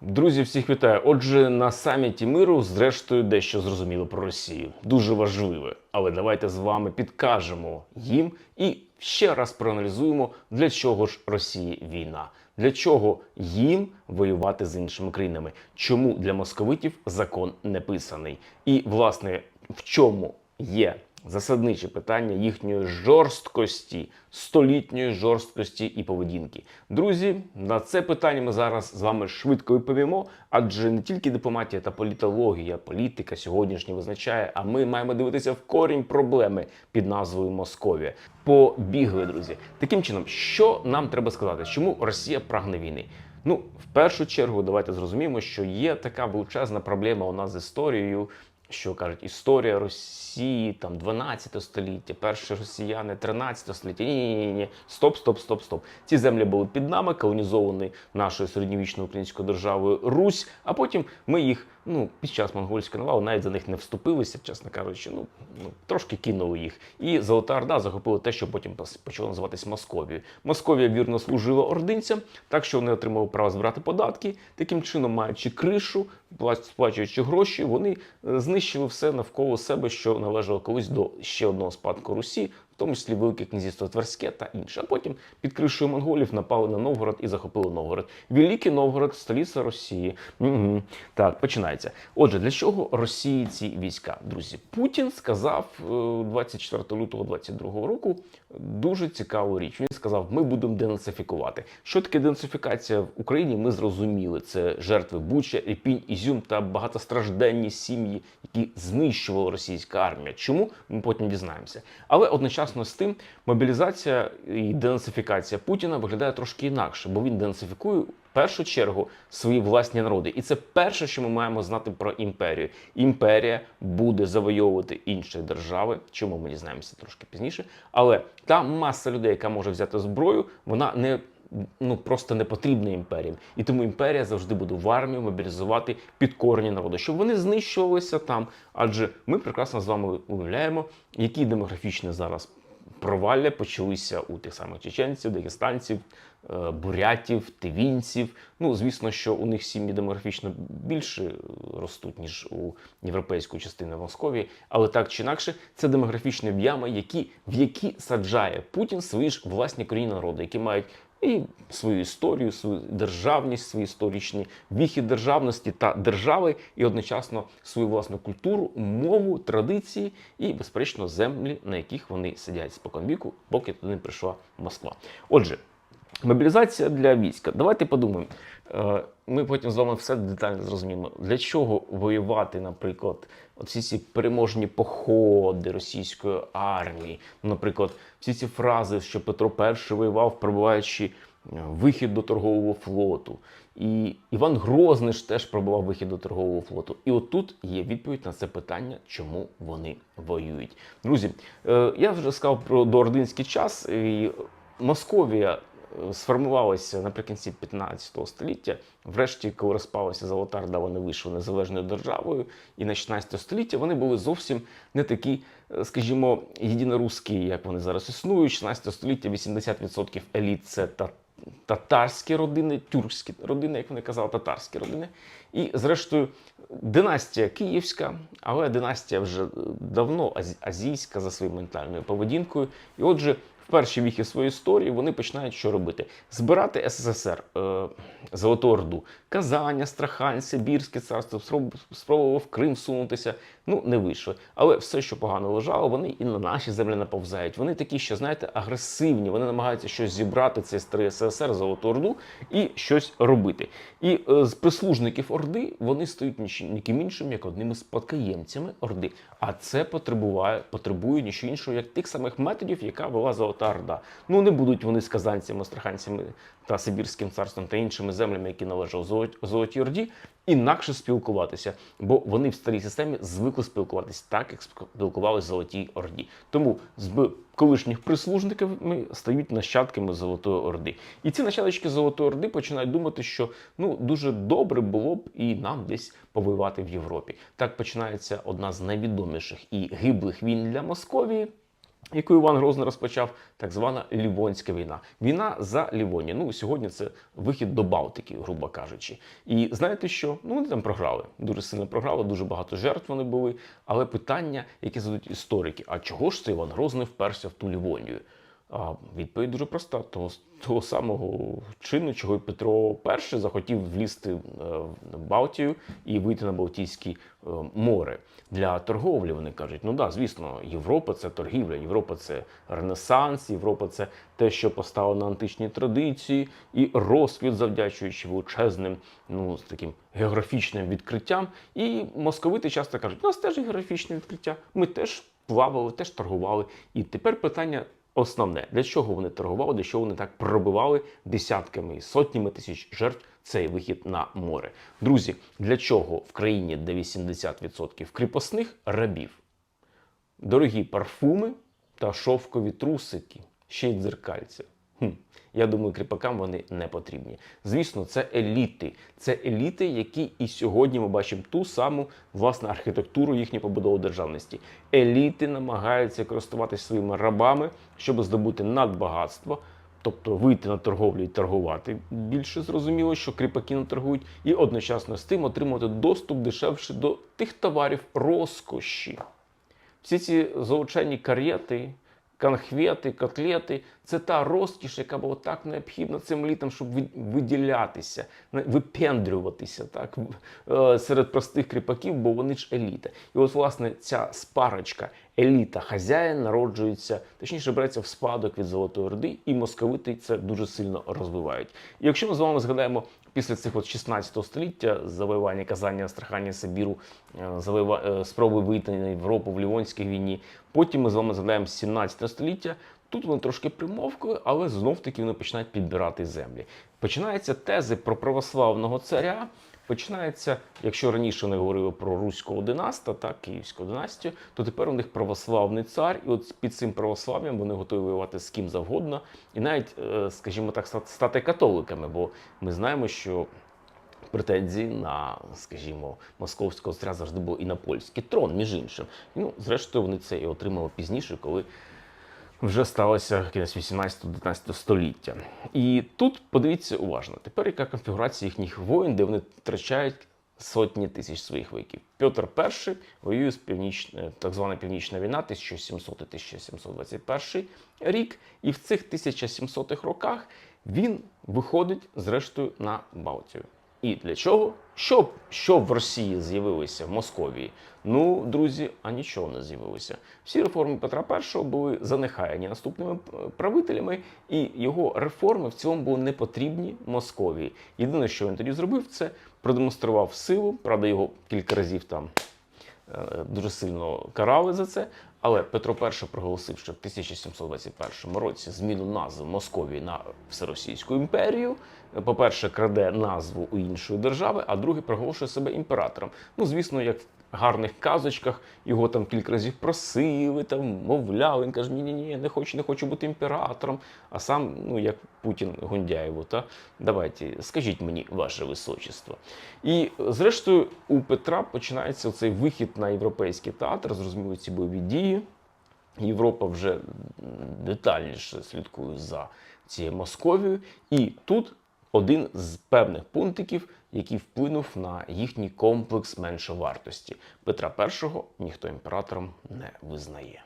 Друзі, всіх вітаю. Отже, на саміті миру, зрештою, дещо зрозуміло про Росію. Дуже важливе. Але давайте з вами підкажемо їм і ще раз проаналізуємо, для чого ж Росії війна. Для чого їм воювати з іншими країнами? Чому для московитів закон не писаний? І, власне, в чому є засадниче питання їхньої жорсткості, столітньої жорсткості і поведінки. Друзі, на це питання ми зараз з вами швидко відповімо, адже не тільки дипломатія та політологія, політика сьогоднішня визначає, а ми маємо дивитися в корінь проблеми під назвою Московія. Побігли, друзі. Таким чином, що нам треба сказати, чому Росія прагне війни? Ну, в першу чергу, давайте зрозуміємо, що є така величезна проблема у нас з історією, що кажуть, історія Росії там 12 століття, перші росіяни 13 століття. Ні, ні, ні, ні. Стоп, стоп, стоп, стоп. Ці землі були під нами, колонізовані нашою середньовічною українською державою Русь. А потім ми їх ну під час монгольської навали навіть за них не вступилися, чесно кажучи. Ну, ну трошки кинули їх. І Золота Орда захопила те, що потім почало називатись Московією. Московія вірно служила ординцям, так що вони отримали право збирати податки. Таким чином, маючи кришу, сплачуючи гроші, вони е, знищили все навколо себе, що належало колись до ще одного спадку Русі, тому числі Велике князівство Тверське та інше. А потім під кришою монголів напали на Новгород і захопили Новгород. Великий Новгород, столиця Росії. Угу. Так, починається. Отже, для чого Росії ці війська? Друзі, Путін сказав е, 24 лютого 22 року дуже цікаву річ. Він сказав: ми будемо денацифікувати. Що таке денацифікація в Україні? Ми зрозуміли. Це жертви Буча, Ірпінь, Ізюм та багатостражденні сім'ї, які знищувала російська армія. Чому ми потім дізнаємося? Але одночасно з тим мобілізація і денацифікація Путіна виглядає трошки інакше, бо він денацифікує першу чергу свої власні народи. І це перше, що ми маємо знати про імперію. Імперія буде завойовувати інші держави. Чому ми дізнаємося трошки пізніше? Але та маса людей, яка може взяти зброю, вона не ну просто не потрібна імперіям. І тому імперія завжди буде в армію мобілізувати підкорені народи, щоб вони знищувалися там. Адже ми прекрасно з вами уявляємо, які демографічні зараз провалля почалися у тих самих чеченців, дагестанців, е, бурятів, тивінців. Ну, звісно, що у них сім'ї демографічно більше ростуть, ніж у європейської частини Московії, але так чи інакше, це демографічні ями, які, в які саджає Путін свої ж власні корінні народи, які мають і свою історію, свою державність, свої історичні віхи державності та держави, і одночасно свою власну культуру, мову, традиції і, безперечно, землі, на яких вони сидять споконвіку, поки туди не прийшла Москва. Отже. Мобілізація для війська. Давайте подумаємо. Е, Ми потім з вами все детально зрозуміємо. Для чого воювати, наприклад, всі ці переможні походи російської армії, наприклад, всі ці фрази, що Петро І воював, пробуваючи е, вихід до торгового флоту. І Іван Грозний ж теж пробував вихід до торгового флоту. І отут є відповідь на це питання, чому вони воюють. Друзі, е, я вже сказав про доординський час. І Московія е, сформувалася наприкінці 15 століття. Врешті, коли розпалася Золота Орда, вони вийшли незалежною державою. І на 16 століття вони були зовсім не такі, е, скажімо, єдинорусські, як вони зараз існують. 16 століття 80% еліт це та татарські родини, тюркські родини, як вони казали, татарські родини. І, зрештою, династія київська, але династія вже давно азійська за своєю ментальною поведінкою. І отже, перші віхи своєї історії вони починають що робити? Збирати СССР, е, Золоту Орду, Казань, Астрахань, Сибірське царство, спробував Крим сунутися. Ну, не вийшло. Але все, що погано лежало, вони і на наші землі наповзають. Вони такі, що знаєте, агресивні. Вони намагаються щось зібрати цей старий СССР, Золоту Орду і щось робити. І е, з прислужників Орди вони стають ніким іншим, як одними з спадкоємцями Орди. А це потребує, потребує нічого іншого, як тих самих методів, яка вела Золота Орда. Ну не будуть вони з казанцями, астраханцями та Сибірським царством та іншими землями, які належали Золотій Орді, інакше спілкуватися, бо вони в старій системі звикли спілкуватися так, як спілкувалися Золотій Орді. Тому з колишніх прислужників стають нащадками Золотої Орди. І ці нащадочки Золотої Орди починають думати, що ну дуже добре було б і нам десь повоювати в Європі. Так починається одна з найвідоміших і гиблих війн для Московії. Яку Іван Грозний розпочав, так звана Лівонська війна. Війна за Лівонію. Ну, сьогодні це вихід до Балтики, грубо кажучи. І знаєте що? Ну, вони там програли. Дуже сильно програли, дуже багато жертв вони були. Але питання, яке задають історики: а чого ж це Іван Грозний вперся в ту Лівонію? А відповідь дуже проста: того, того самого чину, чого і Петро І захотів влізти е, в Балтію і вийти на Балтійське море. Для торговлі вони кажуть: ну да, звісно, Європа це торгівля, Європа це Ренесанс, Європа це те, що поставлено на античні традиції, і розквіт, завдячуючи величезним, ну з таким географічним відкриттям. І московити часто кажуть, у нас теж географічне відкриття. Ми теж плавали, теж торгували. І тепер питання основне: для чого вони торгували, для чого вони так пробивали десятками і сотнями тисяч жертв цей вихід на море. Друзі, для чого в країні, де 80% кріпосних рабів, дорогі парфуми та шовкові трусики, ще й дзеркальця? Хм. Я думаю, кріпакам вони не потрібні. Звісно, це еліти. Це еліти, які і сьогодні ми бачимо ту саму власне архітектуру їхньої побудови державності. Еліти намагаються користуватися своїми рабами, щоб здобути надбагатство. Тобто вийти на торговлю і торгувати більше зрозуміло, що кріпаки не торгують, і одночасно з тим отримувати доступ дешевше до тих товарів розкоші. Всі ці золочені кар'єти, конхвети, котлети це та розкіш, яка була так необхідна цим літом, щоб ви- виділятися, випендрюватися так, е, серед простих кріпаків, бо вони ж еліта. І от, власне, ця спарочка еліта хазяїн народжується, точніше береться в спадок від Золотої Орди, і московити це дуже сильно розвивають. І якщо ми з вами згадаємо після цих от 16 століття завоювання Казані, Астрахані, Сибіру, е, завоюва- е, спроби вийти на Європу в Лівонській війні. Потім ми з вами згадаємо 17 століття. Тут вони трошки примовкли, але знов таки вони починають підбирати землі. Починаються тези про православного царя. Починається, якщо раніше вони говорили про руського династа, так, київську династію, то тепер у них православний цар, і от під цим православ'ям вони готові воювати з ким завгодно, і навіть, е, скажімо так, ста- стати католиками, бо ми знаємо, що претензії на, скажімо, московського царя завжди було і на польський трон, між іншим. Ну, зрештою, вони це і отримали пізніше, коли вже сталося кінець 18-19 століття. І тут подивіться уважно, тепер яка конфігурація їхніх воїн, де вони втрачають сотні тисяч своїх вояків. Петр І воює з північ... так звана Північна війна 1700-1721 рік, і в цих 1700-х роках він виходить зрештою на Балтію. І для чого? Щоб, щоб в Росії з'явилися в Московії. Ну, друзі, а нічого не з'явилося. Всі реформи Петра І були занехаяні наступними е, правителями, і його реформи в цілому були не потрібні Московії. Єдине, що він тоді зробив, це продемонстрував силу. Правда, його кілька разів там е, дуже сильно карали за це. Але Петро І проголосив, що в 1721 році зміну назви Московії на Всеросійську імперію. По-перше, краде назву у іншої держави, а друге проголошує себе імператором. Ну, звісно, як гарних казочках його там кілька разів просили, там мовляли. Він каже: ні, ні, ні, не хочу, не хочу бути імператором. А сам, ну як Путін Гундяєву, та давайте, скажіть мені, ваше височество. І зрештою, у Петра починається цей вихід на європейський театр, зрозуміло, ці бойові дії. Європа вже детальніше слідкує за цією Московією. І тут один з певних пунктиків, який вплинув на їхній комплекс меншовартості. Петра І ніхто імператором не визнає.